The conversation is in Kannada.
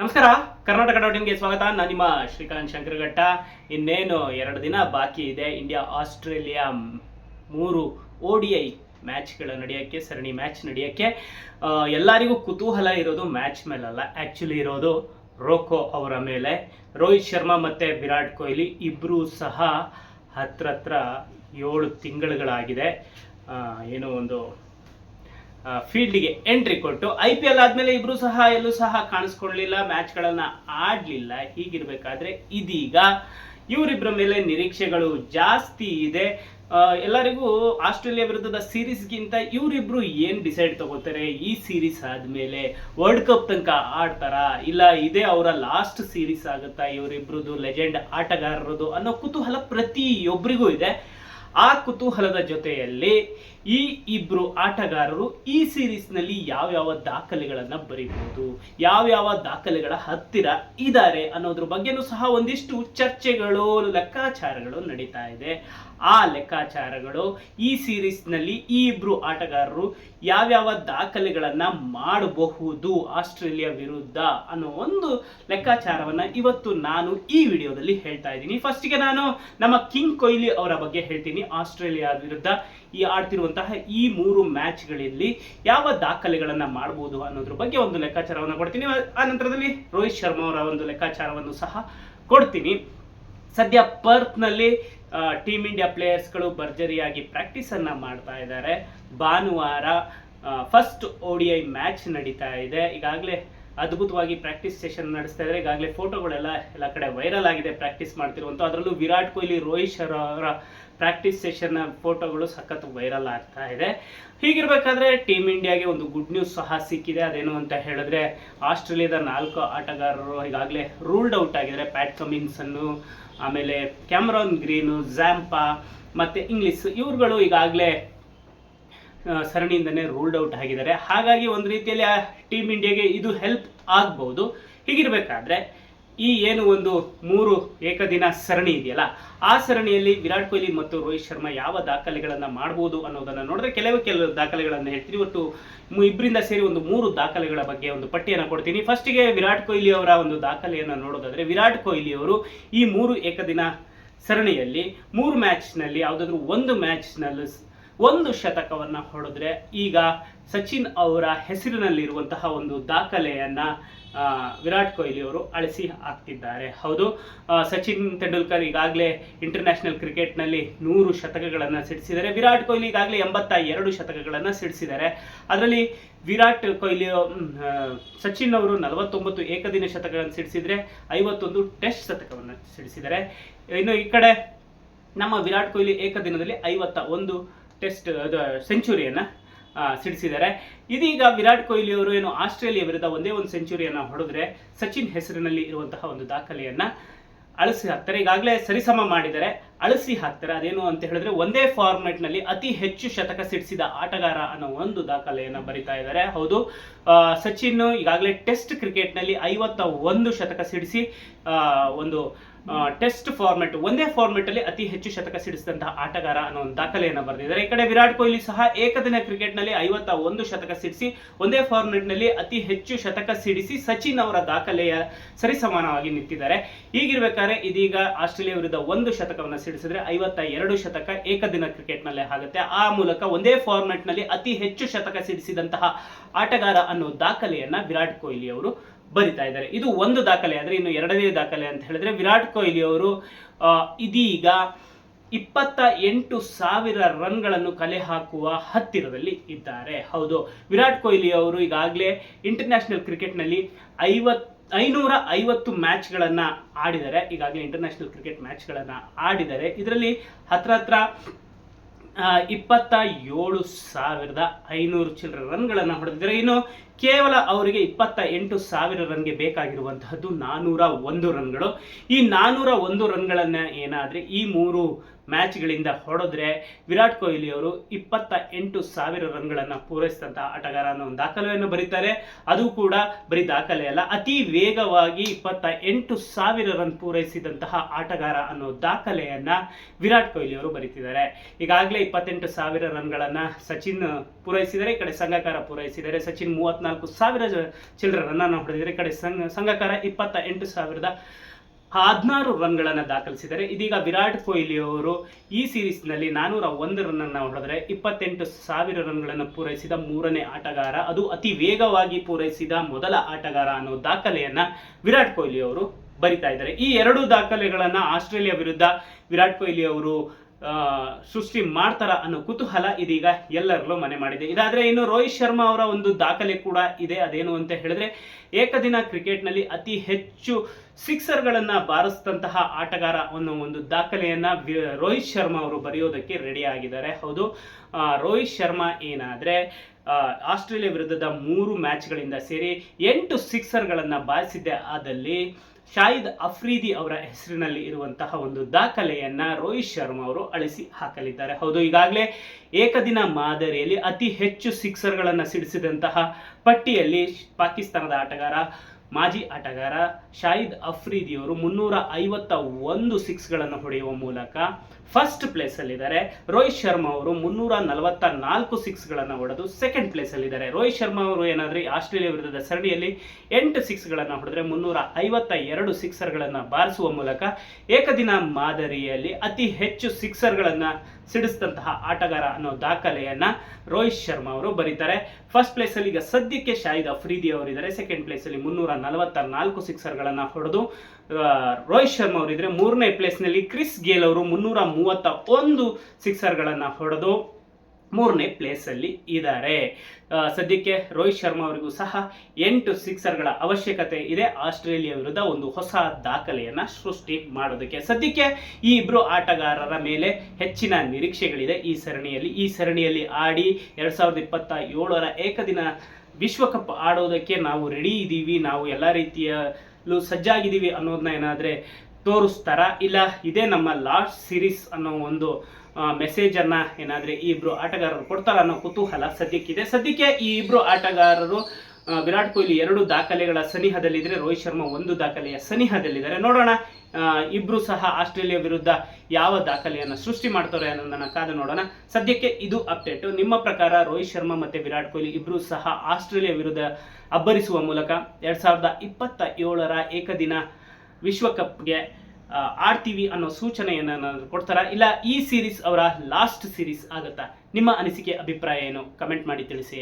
ನಮಸ್ಕಾರ, ಕರ್ನಾಟಕ ಡಾಟ್ ಇನ್ಗೆ ಸ್ವಾಗತ. ನಾನು ನಿಮ್ಮ ಶ್ರೀಕಾಂತ್ ಶಂಕರಘಟ್ಟ. ಇನ್ನೇನು ಎರಡು ದಿನ ಬಾಕಿ ಇದೆ. ಇಂಡಿಯಾ, ಆಸ್ಟ್ರೇಲಿಯಾ ಮೂರು ಓ ಡಿ ಐ ಮ್ಯಾಚ್ಗಳ ನಡೆಯೋಕ್ಕೆ, ಸರಣಿ ಮ್ಯಾಚ್ ನಡೆಯೋಕ್ಕೆ. ಎಲ್ಲರಿಗೂ ಕುತೂಹಲ ಇರೋದು ಮ್ಯಾಚ್ ಮೇಲಲ್ಲ ಆ್ಯಕ್ಚುಲಿ ಇರೋದು ರೋಕೋ ಅವರ ಮೇಲೆ. ರೋಹಿತ್ ಶರ್ಮಾ ಮತ್ತು ವಿರಾಟ್ ಕೊಹ್ಲಿ ಇಬ್ಬರೂ ಸಹ ಹತ್ರ ಹತ್ರ ಏಳು ತಿಂಗಳುಗಳಾಗಿದೆ. ಏನೋ ಒಂದು ಫೀಲ್ಡ್ಗೆ ಎಂಟ್ರಿ ಕೊಟ್ಟು ಐ ಪಿ ಎಲ್ ಆದ್ಮೇಲೆ ಇಬ್ರು ಸಹ ಎಲ್ಲೂ ಸಹ ಕಾಣಿಸ್ಕೊಳ್ಳಿಲ್ಲ ಮ್ಯಾಚ್ಗಳನ್ನ ಆಡ್ಲಿಲ್ಲ. ಹೀಗಿರ್ಬೇಕಾದ್ರೆ ಇದೀಗ ಇವರಿಬ್ಬರ ಮೇಲೆ ನಿರೀಕ್ಷೆಗಳು ಜಾಸ್ತಿ ಇದೆ. ಎಲ್ಲರಿಗೂ ಆಸ್ಟ್ರೇಲಿಯಾ ವಿರುದ್ಧದ ಸೀರೀಸ್ಗಿಂತ ಇವರಿಬ್ರು ಏನ್ ಡಿಸೈಡ್ ತಗೋತಾರೆ? ಈ ಸೀರೀಸ್ ಆದ್ಮೇಲೆ ವರ್ಲ್ಡ್ ಕಪ್ ತನಕ ಆಡ್ತಾರಾ? ಇಲ್ಲ ಇದೇ ಅವರ ಲಾಸ್ಟ್ ಸೀರೀಸ್ ಆಗುತ್ತಾ? ಇವರಿಬ್ರದ್ದು ಲೆಜೆಂಡ್ ಆಟಗಾರರದು ಅನ್ನೋ ಕುತೂಹಲ ಪ್ರತಿಯೊಬ್ಬರಿಗೂ ಇದೆ. ಆ ಕುತೂಹಲದ ಜೊತೆಯಲ್ಲಿ ಈ ಇಬ್ರು ಆಟಗಾರರು ಈ ಸೀರೀಸ್ನಲ್ಲಿ ಯಾವ್ಯಾವ ದಾಖಲೆಗಳನ್ನು ಬರೀಬಹುದು, ಯಾವ್ಯಾವ ದಾಖಲೆಗಳ ಹತ್ತಿರ ಇದ್ದಾರೆ ಅನ್ನೋದ್ರ ಬಗ್ಗೆನೂ ಸಹ ಒಂದಿಷ್ಟು ಚರ್ಚೆಗಳು, ಲೆಕ್ಕಾಚಾರಗಳು ನಡೀತಾ ಇದೆ. ಆ ಲೆಕ್ಕಾಚಾರಗಳು ಈ ಸೀರೀಸ್ನಲ್ಲಿ ಈ ಇಬ್ರು ಆಟಗಾರರು ಯಾವ್ಯಾವ ದಾಖಲೆಗಳನ್ನು ಮಾಡಬಹುದು ಆಸ್ಟ್ರೇಲಿಯಾ ವಿರುದ್ಧ ಅನ್ನೋ ಒಂದು ಲೆಕ್ಕಾಚಾರವನ್ನ ಇವತ್ತು ನಾನು ಈ ವಿಡಿಯೋದಲ್ಲಿ ಹೇಳ್ತಾ ಇದ್ದೀನಿ. ಫಸ್ಟಿಗೆ ನಾನು ನಮ್ಮ ಕಿಂಗ್ ಕೊಹ್ಲಿ ಅವರ ಬಗ್ಗೆ ಹೇಳ್ತೀನಿ. ಆಸ್ಟ್ರೇಲಿಯಾ ವಿರುದ್ಧ ಈ ಆಡ್ತಿರುವಂತಹ ಈ ಮೂರು ಮ್ಯಾಚ್ಗಳಲ್ಲಿ ಯಾವ ದಾಖಲೆಗಳನ್ನು ಮಾಡಬಹುದು ಅನ್ನೋದ್ರ ಬಗ್ಗೆ ಒಂದು ಲೆಕ್ಕಾಚಾರವನ್ನು ಕೊಡ್ತೀನಿ. ಆ ನಂತರದಲ್ಲಿ ರೋಹಿತ್ ಶರ್ಮಾ ಅವರ ಒಂದು ಲೆಕ್ಕಾಚಾರವನ್ನು ಸಹ ಕೊಡ್ತೀನಿ. ಸದ್ಯ ಪರ್ತ್ನಲ್ಲಿ ಟೀಮ್ ಇಂಡಿಯಾ ಪ್ಲೇಯರ್ಸ್ಗಳು ಭರ್ಜರಿಯಾಗಿ ಪ್ರಾಕ್ಟೀಸ್ ಅನ್ನ ಮಾಡ್ತಾ ಇದ್ದಾರೆ. ಭಾನುವಾರ first O D I match ನಡೀತಾ ಇದೆ. ಈಗಾಗಲೇ ಅದ್ಭುತವಾಗಿ ಪ್ರಾಕ್ಟೀಸ್ ಸೆಷನ್ ನಡೆಸ್ತಾ ಇದ್ದಾರೆ. ಈಗಾಗಲೇ ಫೋಟೋಗಳೆಲ್ಲ ಎಲ್ಲ ಕಡೆ ವೈರಲ್ ಆಗಿದೆ ಪ್ರಾಕ್ಟೀಸ್ ಮಾಡ್ತಿರುವಂಥ ಅದರಲ್ಲೂ ವಿರಾಟ್ ಕೊಹ್ಲಿ, ರೋಹಿತ್ ಶರ್ಮಾ ಅವರ ಪ್ರಾಕ್ಟೀಸ್ ಸೆಷನ್ ಫೋಟೋಗಳು ಸಖತ್ ವೈರಲ್ ಆಗ್ತಾ ಇದೆ. ಹೀಗಿರಬೇಕಾದ್ರೆ ಟೀಮ್ ಇಂಡಿಯಾಗೆ ಒಂದು ಗುಡ್ ನ್ಯೂಸ್ ಸಹ ಸಿಕ್ಕಿದೆ. ಅದೇನು ಅಂತ ಹೇಳಿದ್ರೆ, ಆಸ್ಟ್ರೇಲಿಯಾದ ನಾಲ್ಕು ಆಟಗಾರರು ಈಗಾಗಲೇ ರೂಲ್ಡ್ ಔಟ್ ಆಗಿದ್ದಾರೆ. ಪ್ಯಾಟ್ ಕಮಿನ್ಸನ್ನು ಆಮೇಲೆ ಕ್ಯಾಮ್ರಾನ್ ಗ್ರೀನು ಝ್ಯಾಂಪಾ ಮತ್ತು ಇಂಗ್ಲಿಷ್ ಇವ್ರುಗಳು ಈಗಾಗಲೇ ಸರಣಿಯಿಂದನೇ ರೂಲ್ಡ್ ಔಟ್ ಆಗಿದ್ದಾರೆ. ಹಾಗಾಗಿ ಒಂದು ರೀತಿಯಲ್ಲಿ ಆ ಟೀಮ್ ಇಂಡಿಯಾಗೆ ಇದು ಹೆಲ್ಪ್ ಆಗ್ಬೋದು. ಹೀಗಿರ್ಬೇಕಾದ್ರೆ ಈ ಏನು ಒಂದು ಮೂರು ಏಕದಿನ ಸರಣಿ ಇದೆಯಲ್ಲ, ಆ ಸರಣಿಯಲ್ಲಿ ವಿರಾಟ್ ಕೊಹ್ಲಿ ಮತ್ತು ರೋಹಿತ್ ಶರ್ಮಾ ಯಾವ ದಾಖಲೆಗಳನ್ನು ಮಾಡ್ಬೋದು ಅನ್ನೋದನ್ನು ನೋಡಿದ್ರೆ ಕೆಲವು ಕೆಲವು ದಾಖಲೆಗಳನ್ನು ಹೇಳ್ತೀನಿ. ಒಟ್ಟು ಇಬ್ಬರಿಂದ ಸೇರಿ ಒಂದು ಮೂರು ದಾಖಲೆಗಳ ಬಗ್ಗೆ ಒಂದು ಪಟ್ಟಿಯನ್ನು ಕೊಡ್ತೀನಿ. ಫಸ್ಟಿಗೆ ವಿರಾಟ್ ಕೊಹ್ಲಿ ಅವರ ಒಂದು ದಾಖಲೆಯನ್ನು ನೋಡೋದಾದ್ರೆ, ವಿರಾಟ್ ಕೊಹ್ಲಿ ಅವರು ಈ ಮೂರು ಏಕದಿನ ಸರಣಿಯಲ್ಲಿ ಮೂರು ಮ್ಯಾಚ್ನಲ್ಲಿ ಯಾವುದಾದ್ರೂ ಒಂದು ಮ್ಯಾಚ್ನಲ್ಲಿ ಒಂದು ಶತಕವನ್ನ ಹೊಡೆದ್ರೆ ಈಗ ಸಚಿನ್ ಅವರ ಹೆಸರಿನಲ್ಲಿರುವಂತಹ ಒಂದು ದಾಖಲೆಯನ್ನ ವಿರಾಟ್ ಕೊಹ್ಲಿ ಅವರು ಅಳಿಸಿ ಹಾಕ್ತಿದ್ದಾರೆ. ಹೌದು ಸಚಿನ್ ತೆಂಡೂಲ್ಕರ್ ಈಗಾಗಲೇ ಇಂಟರ್ನ್ಯಾಷನಲ್ ಕ್ರಿಕೆಟ್ನಲ್ಲಿ ನೂರು ಶತಕಗಳನ್ನು ಸಿಡಿಸಿದ್ದಾರೆ. ವಿರಾಟ್ ಕೊಹ್ಲಿ ಈಗಾಗಲೇ ಎಂಬತ್ತ ಎರಡು ಶತಕಗಳನ್ನು ಸಿಡಿಸಿದ್ದಾರೆ. ಅದರಲ್ಲಿ ವಿರಾಟ್ ಕೊಹ್ಲಿ ಸಚಿನ್ ಅವರು ನಲವತ್ತೊಂಬತ್ತು ಏಕದಿನ ಶತಕಗಳನ್ನು ಸಿಡಿಸಿದರೆ ಐವತ್ತೊಂದು ಟೆಸ್ಟ್ ಶತಕವನ್ನು ಸಿಡಿಸಿದ್ದಾರೆ. ಇನ್ನು ಈ ಕಡೆ ನಮ್ಮ ವಿರಾಟ್ ಕೊಹ್ಲಿ ಏಕದಿನದಲ್ಲಿ ಐವತ್ತ ಒಂದು ಟೆಸ್ಟ್ ಸೆಂಚುರಿಯನ್ನ ಸಿಡಿಸಿದ್ದಾರೆ. ಇದೀಗ ವಿರಾಟ್ ಕೊಹ್ಲಿ ಅವರು ಏನು ಆಸ್ಟ್ರೇಲಿಯಾ ವಿರುದ್ಧ ಒಂದೇ ಒಂದು ಸೆಂಚುರಿಯನ್ನ ಹೊಡೆದ್ರೆ ಸಚಿನ್ ಹೆಸರಿನಲ್ಲಿ ಇರುವಂತಹ ಒಂದು ದಾಖಲೆಯನ್ನು ಅಳಿಸಿ ಹಾಕ್ತಾರೆ. ಈಗಾಗಲೇ ಸರಿಸಮ ಮಾಡಿದ್ದಾರೆ. ಅಳಿಸಿ ಹಾಕ್ತಾರೆ. ಅದೇನು ಅಂತ ಹೇಳಿದ್ರೆ ಒಂದೇ ಫಾರ್ಮೆಟ್ನಲ್ಲಿ ಅತಿ ಹೆಚ್ಚು ಶತಕ ಸಿಡಿಸಿದ ಆಟಗಾರ ಅನ್ನೋ ಒಂದು ದಾಖಲೆಯನ್ನು ಬರಿತಾ ಇದ್ದಾರೆ. ಹೌದು ಸಚಿನ್ ಈಗಾಗಲೇ ಟೆಸ್ಟ್ ಕ್ರಿಕೆಟ್ನಲ್ಲಿ ಐವತ್ತ ಒಂದು ಶತಕ ಸಿಡಿಸಿ ಒಂದು ಟೆಸ್ಟ್ ಫಾರ್ಮೆಟ್ ಒಂದೇ ಫಾರ್ಮೆಟ್ ಅಲ್ಲಿ ಅತಿ ಹೆಚ್ಚು ಶತಕ ಸಿಡಿಸಿದಂತಹ ಆಟಗಾರ ಅನ್ನೋ ಒಂದು ದಾಖಲೆಯನ್ನು ಬರೆದಿದ್ದಾರೆ. ಈ ಕಡೆ ವಿರಾಟ್ ಕೊಹ್ಲಿ ಸಹ ಏಕದಿನ ಕ್ರಿಕೆಟ್ನಲ್ಲಿ ಐವತ್ತ ಒಂದು ಶತಕ ಸಿಡಿಸಿ, ಒಂದೇ ಫಾರ್ಮೆಟ್ನಲ್ಲಿ ಅತಿ ಹೆಚ್ಚು ಶತಕ ಸಿಡಿಸಿ ಸಚಿನ್ ಅವರ ದಾಖಲೆಯ ಸರಿಸಮಾನವಾಗಿ ನಿಂತಿದ್ದಾರೆ. ಹೀಗಿರ್ಬೇಕಾದ್ರೆ ಇದೀಗ ಆಸ್ಟ್ರೇಲಿಯಾ ವಿರುದ್ಧ ಒಂದು ಶತಕವನ್ನು ಸಿಡಿಸಿದ್ರೆ ಐವತ್ತ ಎರಡು ಶತಕ ಏಕದಿನ ಕ್ರಿಕೆಟ್ ನಲ್ಲೇ ಆಗುತ್ತೆ. ಆ ಮೂಲಕ ಒಂದೇ ಫಾರ್ಮೆಟ್ನಲ್ಲಿ ಅತಿ ಹೆಚ್ಚು ಶತಕ ಸಿಡಿಸಿದಂತಹ ಆಟಗಾರ ಅನ್ನೋ ದಾಖಲೆಯನ್ನ ವಿರಾಟ್ ಕೊಹ್ಲಿ ಅವರು ಬರಿತಾ ಇದ್ದಾರೆ. ಇದು ಒಂದು ದಾಖಲೆ ಆದರೆ ಇನ್ನು ಎರಡನೇ ದಾಖಲೆ ಅಂತ ಹೇಳಿದ್ರೆ ವಿರಾಟ್ ಕೊಹ್ಲಿ ಅವರು ಇದೀಗ ಇಪ್ಪತ್ತ ಎಂಟು ಸಾವಿರ ರನ್ಗಳನ್ನು ಕಲೆ ಹಾಕುವ ಹತ್ತಿರದಲ್ಲಿ ಇದ್ದಾರೆ. ಹೌದು, ವಿರಾಟ್ ಕೊಹ್ಲಿ ಅವರು ಈಗಾಗಲೇ ಇಂಟರ್ನ್ಯಾಷನಲ್ ಕ್ರಿಕೆಟ್ನಲ್ಲಿ ಐವತ್, ಐನೂರ ಐವತ್ತು ಮ್ಯಾಚ್ಗಳನ್ನು ಆಡಿದ್ದಾರೆ. ಈಗಾಗಲೇ ಇಂಟರ್ನ್ಯಾಷನಲ್ ಕ್ರಿಕೆಟ್ ಮ್ಯಾಚ್ಗಳನ್ನು ಆಡಿದ್ದಾರೆ. ಇದರಲ್ಲಿ ಹತ್ರ ಹತ್ರ ಇಪ್ಪತ್ತ ಏಳು ಸಾವಿರದ ಐನೂರು ಚಿಲ್ಲರೆ ರನ್ಗಳನ್ನು ಹೊಡೆದಿದ್ದಾರೆ. ಇನ್ನು ಕೇವಲ ಅವರಿಗೆ ಇಪ್ಪತ್ತ ಎಂಟು ಸಾವಿರ ರನ್ಗೆ ಬೇಕಾಗಿರುವಂತಹದ್ದು ನಾನೂರ ಒಂದು ರನ್ಗಳು. ಈ ನಾನೂರ ಒಂದು ರನ್ಗಳನ್ನು ಏನಾದರೆ ಈ ಮೂರು ಮ್ಯಾಚ್ಗಳಿಂದ ಹೊಡೆದ್ರೆ ವಿರಾಟ್ ಕೊಹ್ಲಿ ಅವರು ಇಪ್ಪತ್ತ ಎಂಟು ಸಾವಿರ ರನ್ಗಳನ್ನು ಪೂರೈಸಿದಂತಹ ಆಟಗಾರ ಅನ್ನೋ ಒಂದು ದಾಖಲೆಯನ್ನು ಬರೀತಾರೆ. ಅದು ಕೂಡ ಬರೀ ದಾಖಲೆ ಅಲ್ಲ, ಅತಿ ವೇಗವಾಗಿ ಇಪ್ಪತ್ತ ಎಂಟು ಸಾವಿರ ರನ್ ಪೂರೈಸಿದಂತಹ ಆಟಗಾರ ಅನ್ನೋ ದಾಖಲೆಯನ್ನ ವಿರಾಟ್ ಕೊಹ್ಲಿ ಅವರು ಬರೀತಿದ್ದಾರೆ. ಈಗಾಗಲೇ ಇಪ್ಪತ್ತೆಂಟು ಸಾವಿರ ರನ್ಗಳನ್ನು ಸಚಿನ್ ಪೂರೈಸಿದರೆ ಈ ಕಡೆ ಸಂಘಕಾರ ಪೂರೈಸಿದರೆ ಸಚಿನ್ ಮೂವತ್ನಾಲ್ಕು ಮೂವತ್ನಾಲ್ಕು ಸಾವಿರ ಚಿಲ್ಲರೆ ರನ್ನನ್ನು ಹೊಡೆದಿದ್ದಾರೆ ಕಡೆ ಸಂಘ ಸಂಘಕಾರ ಇಪ್ಪತ್ತ ಎಂಟು ಸಾವಿರದ ಹದಿನಾರು ರನ್ಗಳನ್ನು ದಾಖಲಿಸಿದ್ದಾರೆ. ಇದೀಗ ವಿರಾಟ್ ಕೊಹ್ಲಿ ಅವರು ಈ ಸೀರೀಸ್ನಲ್ಲಿ ನಾನ್ನೂರ ಒಂದು ರನ್ನನ್ನು ಹೊಡೆದರೆ ಇಪ್ಪತ್ತೆಂಟು ಸಾವಿರ ರನ್ಗಳನ್ನು ಪೂರೈಸಿದ ಮೂರನೇ ಆಟಗಾರ. ಅದು ಅತಿ ವೇಗವಾಗಿ ಪೂರೈಸಿದ ಮೊದಲ ಆಟಗಾರ ಅನ್ನೋ ದಾಖಲೆಯನ್ನ ವಿರಾಟ್ ಕೊಹ್ಲಿ ಅವರು ಬರಿತಾ ಇದ್ದಾರೆ. ಈ ಎರಡು ದಾಖಲೆಗಳನ್ನು ಆಸ್ಟ್ರೇಲಿಯಾ ವಿರುದ್ಧ ವಿರಾಟ್ ಕೊಹ್ಲಿ ಅವರು ಸೃಷ್ಟಿ ಮಾಡ್ತಾರ ಅನ್ನೋ ಕುತೂಹಲ ಇದೀಗ ಎಲ್ಲರಲ್ಲೂ ಮನೆ ಮಾಡಿದೆ. ಇದಾದ್ರೆ ಇನ್ನು ರೋಹಿತ್ ಶರ್ಮಾ ಅವರ ಒಂದು ದಾಖಲೆ ಕೂಡ ಇದೆ. ಅದೇನು ಅಂತ ಹೇಳಿದ್ರೆ, ಏಕದಿನ ಕ್ರಿಕೆಟ್ನಲ್ಲಿ ಅತಿ ಹೆಚ್ಚು ಸಿಕ್ಸರ್ಗಳನ್ನು ಬಾರಿಸಿದಂತಹ ಆಟಗಾರ ಅನ್ನೋ ಒಂದು ದಾಖಲೆಯನ್ನ ರೋಹಿತ್ ಶರ್ಮಾ ಅವರು ಬರೆಯೋದಕ್ಕೆ ರೆಡಿ ಆಗಿದ್ದಾರೆ. ಹೌದು. ರೋಹಿತ್ ಶರ್ಮಾ ಏನಾದ್ರೆ ಆಸ್ಟ್ರೇಲಿಯಾ ವಿರುದ್ಧದ ಮೂರು ಮ್ಯಾಚ್ಗಳಿಂದ ಸೇರಿ ಎಂಟು ಸಿಕ್ಸರ್ಗಳನ್ನು ಬಾರಿಸಿದ್ದೆ. ಆದಲ್ಲಿ ಶಾಹಿದ್ ಅಫ್ರೀದಿ ಅವರ ಹೆಸರಿನಲ್ಲಿ ಇರುವಂತಹ ಒಂದು ದಾಖಲೆಯನ್ನ ರೋಹಿತ್ ಶರ್ಮಾ ಅವರು ಅಳಿಸಿ ಹಾಕಲಿದ್ದಾರೆ. ಹೌದು, ಈಗಾಗಲೇ ಏಕದಿನ ಮಾದರಿಯಲ್ಲಿ ಅತಿ ಹೆಚ್ಚು ಸಿಕ್ಸರ್ಗಳನ್ನು ಸಿಡಿಸಿದಂತಹ ಪಟ್ಟಿಯಲ್ಲಿ ಪಾಕಿಸ್ತಾನದ ಆಟಗಾರ, ಮಾಜಿ ಆಟಗಾರ ಶಾಹಿದ್ ಅಫ್ರೀದಿ ಅವರು ಮುನ್ನೂರ ಐವತ್ತ ಒಂದು ಸಿಕ್ಸ್ಗಳನ್ನು ಹೊಡೆಯುವ ಮೂಲಕ ಫಸ್ಟ್ ಪ್ಲೇಸಲ್ಲಿದ್ದಾರೆ. ರೋಹಿತ್ ಶರ್ಮಾ ಅವರು ಮುನ್ನೂರ ನಲವತ್ತ ನಾಲ್ಕು ಸಿಕ್ಸ್ಗಳನ್ನು ಹೊಡೆದು ಸೆಕೆಂಡ್ ಪ್ಲೇಸಲ್ಲಿದ್ದಾರೆ. ರೋಹಿತ್ ಶರ್ಮಾ ಅವರು ಏನಾದರೆ ಆಸ್ಟ್ರೇಲಿಯಾ ವಿರುದ್ಧದ ಸರಣಿಯಲ್ಲಿ ಎಂಟು ಸಿಕ್ಸ್ಗಳನ್ನು ಹೊಡೆದ್ರೆ ಮುನ್ನೂರ ಐವತ್ತ ಎರಡು ಸಿಕ್ಸರ್ಗಳನ್ನು ಬಾರಿಸುವ ಮೂಲಕ ಏಕದಿನ ಮಾದರಿಯಲ್ಲಿ ಅತಿ ಹೆಚ್ಚು ಸಿಕ್ಸರ್ಗಳನ್ನು ಸಿಡಿಸಿದಂತಹ ಆಟಗಾರ ಅನ್ನೋ ದಾಖಲೆಯನ್ನ ರೋಹಿತ್ ಶರ್ಮಾ ಅವರು ಬರೀತಾರೆ. ಫಸ್ಟ್ ಪ್ಲೇಸ್ ಅಲ್ಲಿ ಈಗ ಸದ್ಯಕ್ಕೆ ಶಾಹಿದ್ ಅಫ್ರೀದಿ ಅವರಿದ್ದಾರೆ. ಸೆಕೆಂಡ್ ಪ್ಲೇಸ್ ಅಲ್ಲಿ ಮುನ್ನೂರ ನಲವತ್ತ ನಾಲ್ಕು ಸಿಕ್ಸರ್ಗಳನ್ನ ಹೊಡೆದು ರೋಹಿತ್ ಶರ್ಮಾ ಅವರಿದ್ರೆ ಮೂರನೇ ಪ್ಲೇಸ್ನಲ್ಲಿ ಕ್ರಿಸ್ ಗೇಲ್ ಅವರು ಮುನ್ನೂರ ಮೂವತ್ತ ಒಂದು ಸಿಕ್ಸರ್ಗಳನ್ನು ಹೊಡೆದು ಮೂರನೇ ಪ್ಲೇಸ್ ಅಲ್ಲಿ ಇದ್ದಾರೆ ಸದ್ಯಕ್ಕೆ ರೋಹಿತ್ ಶರ್ಮಾ ಅವರಿಗೂ ಸಹ ಎಂಟು ಸಿಕ್ಸರ್ಗಳ ಅವಶ್ಯಕತೆ ಇದೆ. ಆಸ್ಟ್ರೇಲಿಯಾ ವಿರುದ್ಧ ಒಂದು ಹೊಸ ದಾಖಲೆಯನ್ನು ಸೃಷ್ಟಿ ಮಾಡೋದಕ್ಕೆ. ಸದ್ಯಕ್ಕೆ ಈ ಇಬ್ರು ಆಟಗಾರರ ಮೇಲೆ ಹೆಚ್ಚಿನ ನಿರೀಕ್ಷೆಗಳಿದೆ. ಈ ಸರಣಿಯಲ್ಲಿ ಈ ಸರಣಿಯಲ್ಲಿ ಆಡಿ ಎರಡು ಸಾವಿರದ ಇಪ್ಪತ್ತ ಏಳರ ಏಕದಿನ ವಿಶ್ವಕಪ್ ಆಡೋದಕ್ಕೆ ನಾವು ರೆಡಿ ಇದ್ದೀವಿ ನಾವು ಎಲ್ಲ ರೀತಿಯಲ್ಲೂ ಸಜ್ಜಾಗಿದ್ದೀವಿ ಅನ್ನೋದನ್ನ ಏನಾದರೆ ತೋರಿಸ್ತಾರಾ? ಇಲ್ಲ, ಇದೇ ನಮ್ಮ ಲಾಸ್ಟ್ ಸೀರೀಸ್ ಅನ್ನೋ ಒಂದು ಮೆಸೇಜನ್ನು ಏನಾದರೆ ಈ ಇಬ್ಬರು ಆಟಗಾರರು ಕೊಡ್ತಾರ ಅನ್ನೋ ಕುತೂಹಲ ಸದ್ಯಕ್ಕಿದೆ. ಸದ್ಯಕ್ಕೆ ಈ ಇಬ್ಬರು ಆಟಗಾರರು ವಿರಾಟ್ ಕೊಹ್ಲಿ ಎರಡು ದಾಖಲೆಗಳ ಸನಿಹದಲ್ಲಿದ್ದರೆ ರೋಹಿತ್ ಶರ್ಮಾ ಒಂದು ದಾಖಲೆಯ ಸನಿಹದಲ್ಲಿದ್ದಾರೆ. ನೋಡೋಣ ಇಬ್ಬರು ಸಹ ಆಸ್ಟ್ರೇಲಿಯಾ ವಿರುದ್ಧ ಯಾವ ದಾಖಲೆಯನ್ನು ಸೃಷ್ಟಿ ಮಾಡ್ತಾರೆ ಅನ್ನೋದನ್ನು ಕಾದು ನೋಡೋಣ. ಸದ್ಯಕ್ಕೆ ಇದು ಅಪ್ಡೇಟು ನಿಮ್ಮ ಪ್ರಕಾರ ರೋಹಿತ್ ಶರ್ಮಾ ಮತ್ತು ವಿರಾಟ್ ಕೊಹ್ಲಿ ಇಬ್ರು ಸಹ ಆಸ್ಟ್ರೇಲಿಯಾ ವಿರುದ್ಧ ಅಬ್ಬರಿಸುವ ಮೂಲಕ ಎರಡು ಸಾವಿರದ ಇಪ್ಪತ್ತ ಏಳರ ಏಕದಿನ ವಿಶ್ವಕಪ್ಗೆ ಆಡ್ತೀವಿ ಅನ್ನೋ ಸೂಚನೆಯನ್ನ ಕೊಡ್ತಾರಾ? ಇಲ್ಲ, ಈ ಸೀರೀಸ್ ಅವರ ಲಾಸ್ಟ್ ಸೀರೀಸ್ ಆಗುತ್ತಾ? ನಿಮ್ಮ ಅನಿಸಿಕೆ, ಅಭಿಪ್ರಾಯ ಏನು? ಕಮೆಂಟ್ ಮಾಡಿ ತಿಳಿಸಿ.